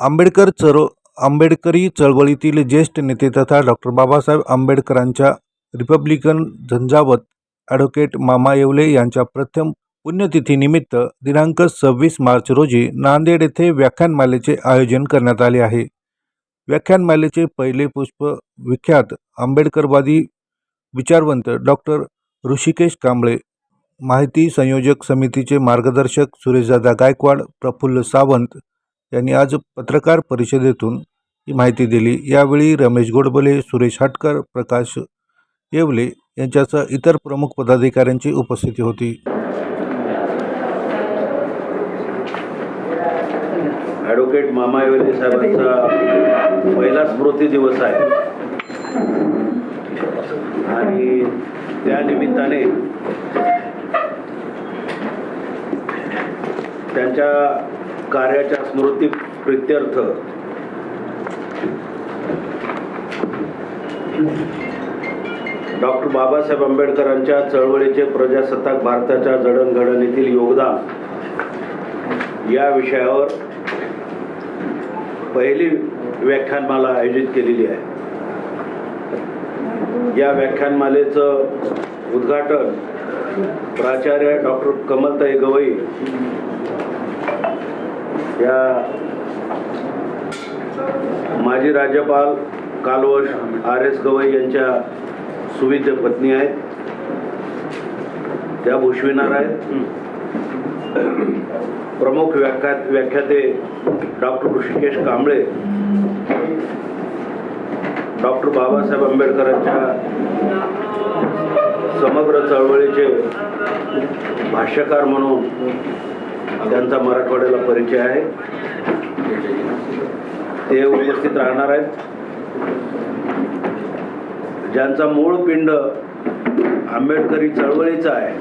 आंबेडकर चरो आंबेडकरी चळवळीतील ज्येष्ठ नेते तथा डॉक्टर बाबासाहेब आंबेडकरांच्या रिपब्लिकन झंझावत ॲडव्होकेट मामा येवले यांच्या प्रथम पुण्यतिथीनिमित्त दिनांक सव्वीस मार्च रोजी नांदेड येथे व्याख्यानमालेचे आयोजन करण्यात आले आहे. व्याख्यानमालेचे पहिले पुष्प विख्यात आंबेडकरवादी विचारवंत डॉक्टर ऋषिकेश कांबळे माहिती संयोजक समितीचे मार्गदर्शक सुरेशदादा गायकवाड प्रफुल्ल सावंत यांनी आज पत्रकार परिषदेतून ही माहिती दिली. यावेळी रमेश गोडबोले सुरेश हाटकर प्रकाश येवले यांच्यासह इतर प्रमुख पदाधिकाऱ्यांची उपस्थिती होती. ॲडव्होकेट मामा येवले साहेबांचा पहिला स्मृती दिवस आहे. आणि त्या निमित्ताने त्यांच्या कार्याच्या स्मृती प्रित्यर्थ. डॉक्टर बाबासाहेब आंबेडकरांच्या चळवळीचे प्रजासत्ताक भारताच्या जडणघडणीतील योगदान. या विषयावर पहिली व्याख्यानमाला आयोजित केलेली आहे. या व्याख्यानमालेचं उद्घाटन प्राचार्य डॉक्टर कमलताई गवई या माजी राज्यपाल कालवश आर एस गवई यांच्या सुविध पत्नी आहेत. त्या भूषविणार आहेत. प्रमुख व्याख्या व्याख्याते डॉक्टर ऋषिकेश कांबळे डॉक्टर बाबासाहेब आंबेडकरांच्या समग्र चळवळीचे भाष्यकार म्हणून त्यांचा मराठवाड्याला परिचय आहे. ते उपस्थित राहणार आहेत. ज्यांचा मूळ पिंड आंबेडकरी चळवळीचा आहे.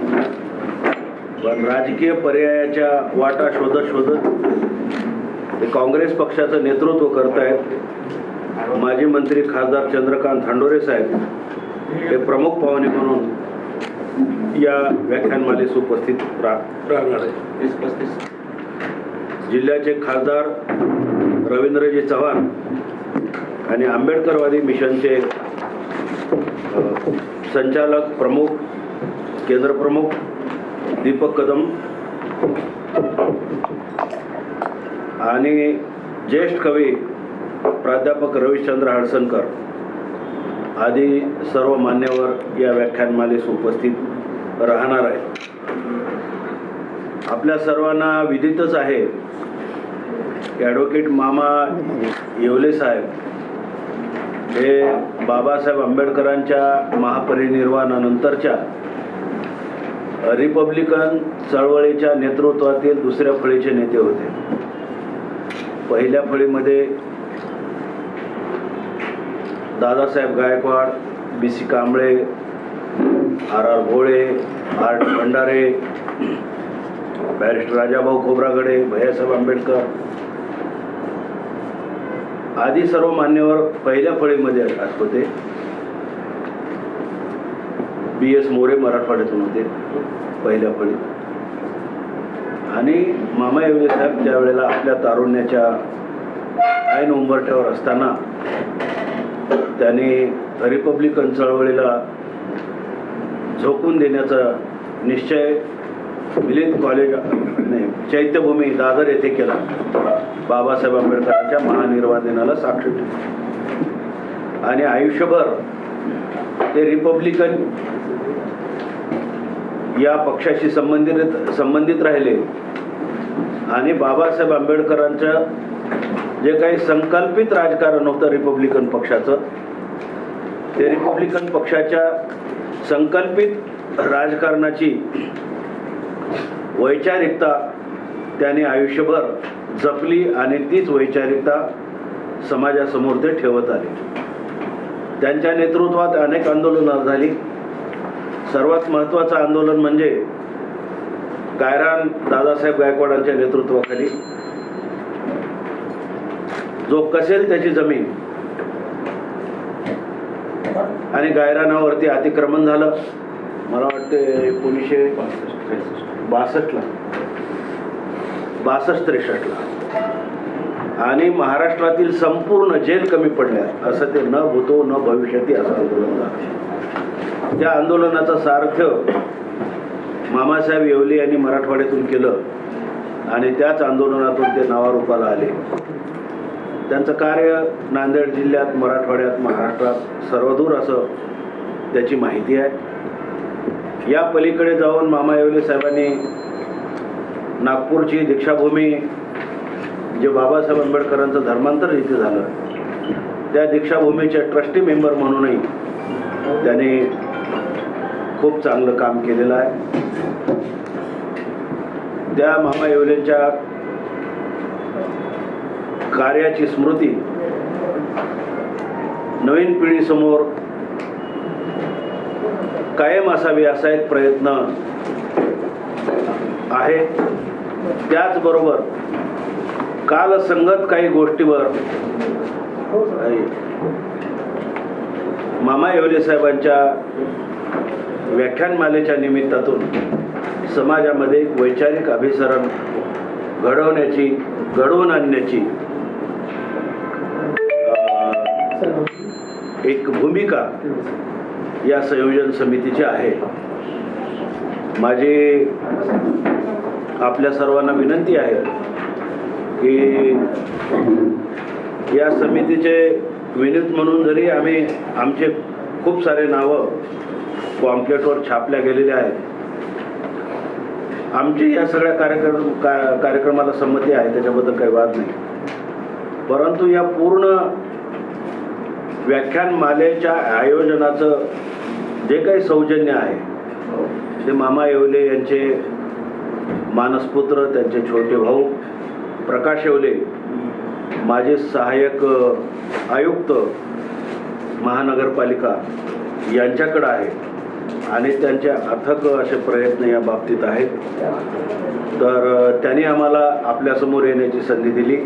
पण राजकीय पर्यायाच्या वाटा शोधत शोधत ते काँग्रेस पक्षाचं नेतृत्व करत आहेत माजी मंत्री खासदार चंद्रकांत धांडोरे साहेब हे प्रमुख पाहुणे म्हणून या व्याख्यानमालेस उपस्थित राहणार आहेत जिल्ह्याचे खासदार रवींद्रजी चव्हाण आणि आंबेडकरवादी मिशनचे संचालक प्रमुख केंद्रप्रमुख दीपक कदम आणि ज्येष्ठ कवी प्राध्यापक रविचंद्र हडसनकर आदी सर्व मान्यवर या व्याख्यानमालेस उपस्थित राहणार आहे. आपल्या सर्वांना विदितच आहे की ॲडव्होकेट मामा येवले साहेब हे बाबासाहेब आंबेडकरांच्या महापरिनिर्वाणानंतरच्या रिपब्लिकन चळवळीच्या नेतृत्वातील दुसऱ्या फळीचे नेते होते. पहिल्या फळीमध्ये Dadasaheb Gaikwad B C Kamble R R Bhole R D Bhandare barrister Rajabhau Khobragade Bhaiyasaheb Ambedkar. आदी सर्व मान्यवर पहिल्या फळीमध्ये होते बी एस मोरे मराठवाड्यातून होते पहिल्या फळीत. आणि मामा येवले साहेब ज्या वेळेला आपल्या तारुण्याच्या ऐन उंबरठ्यावर असताना त्याने रिपब्लिकन चळवळीला झोकून देण्याचा निश्चय मिलिंद कॉलेज नाही चैत्यभूमी दादर येथे केला. बाबासाहेब आंबेडकरांच्या महानिर्वाण दिनाला साक्ष आणि आयुष्यभर ते रिपब्लिकन या पक्षाशी संबंधित संबंधित राहिले. आणि बाबासाहेब आंबेडकरांचं जे काही संकल्पित राजकारण होतं रिपब्लिकन पक्षाचं ते रिपब्लिकन पक्षाच्या संकल्पित राजकारणाची वैचारिकता त्याने आयुष्यभर जपली आणि तीच वैचारिकता समाजासमोर ते ठेवत आले. त्यांच्या नेतृत्वात अनेक आंदोलनं झाली. सर्वात महत्त्वाचं आंदोलन म्हणजे कायरान दादासाहेब गायकवाडांच्या नेतृत्वाखाली. जो कसेल त्याची जमीन आणि गायरानावरती अतिक्रमण झालं. मला वाटते एकोणीसशे बासष्टला. बासष्ट त्रेसष्टला. आणि महाराष्ट्रातील संपूर्ण जेल कमी पडल्या. असं ते न भूतो न भविष्यती असं आंदोलन झालं त्या आंदोलनाचा सार्थ मामासाहेब येवले यांनी मराठवाड्यातून केलं. आणि त्याच आंदोलनातून ते नावारूपाला आले. त्यांचं कार्य नांदेड जिल्ह्यात मराठवाड्यात महाराष्ट्रात सर्वदूर असं त्याची माहिती आहे. या पलीकडे जाऊन मामा साहेबांनी नागपूरची दीक्षाभूमी जे बाबासाहेब आंबेडकरांचं धर्मांतर इथे झालं त्या दीक्षाभूमीचे ट्रस्टी मेंबर म्हणूनही त्याने खूप चांगलं काम केलेलं आहे. त्या मामा येवलेंच्या कार्याची स्मृती नवीन पिढीसमोर कायम असावी असा एक प्रयत्न आहे. त्याचबरोबर काल संगत काही गोष्टीवर मामा येवले साहेबांच्या व्याख्यानमालेच्या निमित्तातून समाजामध्ये एक वैचारिक अभिसरण घडवण्याची घडवून आणण्याची एक भूमिका या संयोजन समितीची आहे. माझी आपल्या सर्वांना विनंती आहे की या समितीचे विनीत म्हणून जरी आम्ही आमचे खूप सारे नावं पॉम्पलेटवर छापल्या गेलेले आहेत आमची या सगळ्या कार्यक्रम का कार्यक्रमाला संमती आहे त्याच्याबद्दल काही वाद नाही. परंतु या पूर्ण व्याख्यानमालेच्या आयोजनाचं जे काही सौजन्य आहे ते मामा येवले यांचे मानसपुत्र त्यांचे छोटे भाऊ प्रकाश येवले माझे सहाय्यक आयुक्त महानगरपालिका यांच्याकडं आहे. आणि त्यांचे अथक असे प्रयत्न या बाबतीत आहेत. तर त्यांनी आम्हाला आपल्यासमोर येण्याची संधी दिली.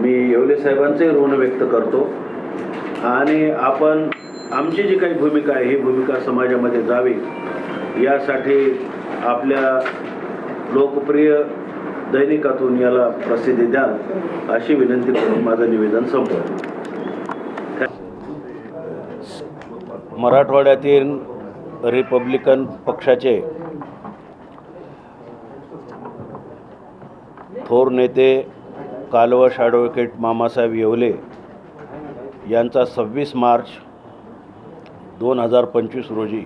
मी येवले साहेबांचंही ऋण व्यक्त करतो. आणि आपण आमची जी काही भूमिका आहे ही भूमिका समाजामध्ये जावी. यासाठी आपल्या लोकप्रिय दैनिकातून याला प्रसिद्धी द्याल अशी विनंती करून माझं निवेदन संपवतो. मराठवाड्यातील रिपब्लिकन पक्षाचे थोर नेते कालवा ॲडव्होकेट मामासाहेब येवले यांचा सव्वीस मार्च दोन हजार पंचवीस रोजी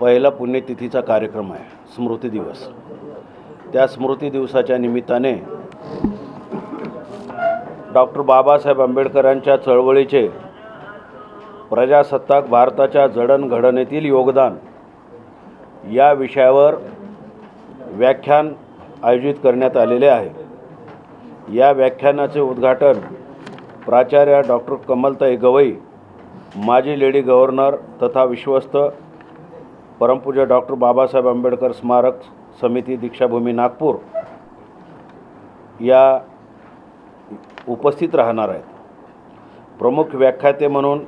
पहिला पुण्यतिथीचा कार्यक्रम आहे स्मृती दिवस. त्या स्मृती दिवसाच्या निमित्ताने डॉक्टर बाबासाहेब आंबेडकरांच्या चळवळीचे प्रजासत्ताक भारताच्या जडणघडणीतील योगदान या विषयावर व्याख्यान आयोजित करण्यात आलेले आहे. या व्याख्यानाचे उद्घाटन प्राचार्य डॉक्टर कमलताई गवई माजी लेडी गव्हर्नर तथा विश्वस्त परमपूज्य डॉक्टर बाबासाहेब आंबेडकर स्मारक समिती दीक्षाभूमी नागपूर या उपस्थित राहणार आहेत. प्रमुख व्याख्याते म्हणून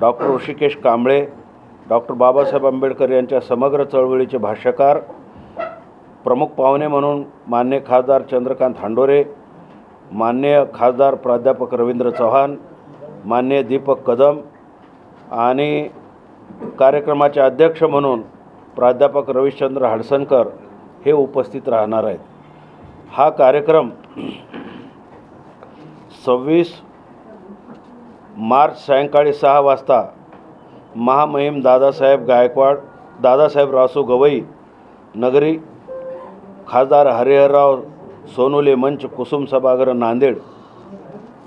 डॉक्टर ऋषिकेश कांबळे डॉक्टर बाबासाहेब आंबेडकर यांच्या समग्र चळवळीचे भाष्यकार प्रमुख पाहुणे म्हणून मान्य खासदार चंद्रकांत हांडोरे मान्य खासदार प्राध्यापक रवींद्र चव्हाण मान्य दीपक कदम आणि कार्यक्रमाचे अध्यक्ष म्हणून प्राध्यापक रविश्चंद्र हडसनकर हे उपस्थित राहणार आहेत. हा कार्यक्रम सव्वीस मार्च सायंकाळी सहा वाजता महामहिम दादासाहेब गायकवाड दादासाहेब रासू गवई नगरी खासदार हरिहरराव सोनोले मंच कुसुम सभागृह नांदेड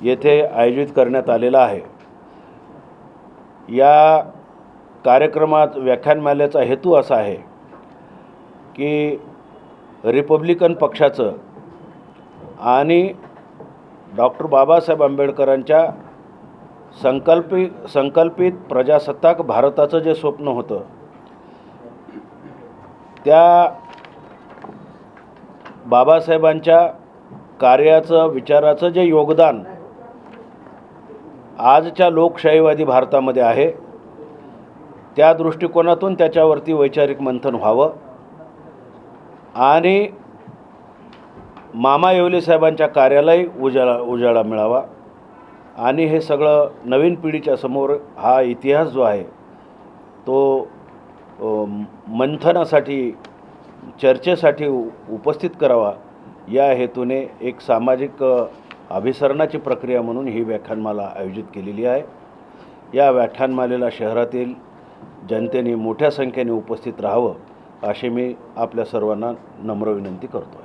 येथे आयोजित करण्यात आलेला आहे. या कार्यक्रमात व्याख्यानमाल्याचा हेतू असा आहे की रिपब्लिकन पक्षाचं आणि डॉक्टर बाबासाहेब आंबेडकरांच्या संकल्पित संकल्पित प्रजासत्ताक भारताचं जे स्वप्न होतं त्या बाबासाहेबांच्या कार्याचं विचाराचं जे योगदान आजच्या लोकशाहीवादी भारतामध्ये आहे त्या दृष्टिकोनातून त्याच्यावरती वैचारिक मंथन व्हावं. आणि मामा येवले साहेबांच्या कार्यालाही उजाळा उजाळा मिळावा. आणि हे सगळं नवीन पिढीच्या समोर हा इतिहास जो आहे तो मंथनासाठी चर्चेसाठी उ उपस्थित करावा. या हेतूने एक सामाजिक अभिसरणाची प्रक्रिया म्हणून ही व्याख्यानमाला आयोजित केलेली आहे. या व्याख्यानमालेला शहरातील जनतेने मोठ्या संख्येने उपस्थित राहावं अशी मी आपल्या सर्वांना नम्र विनंती करतो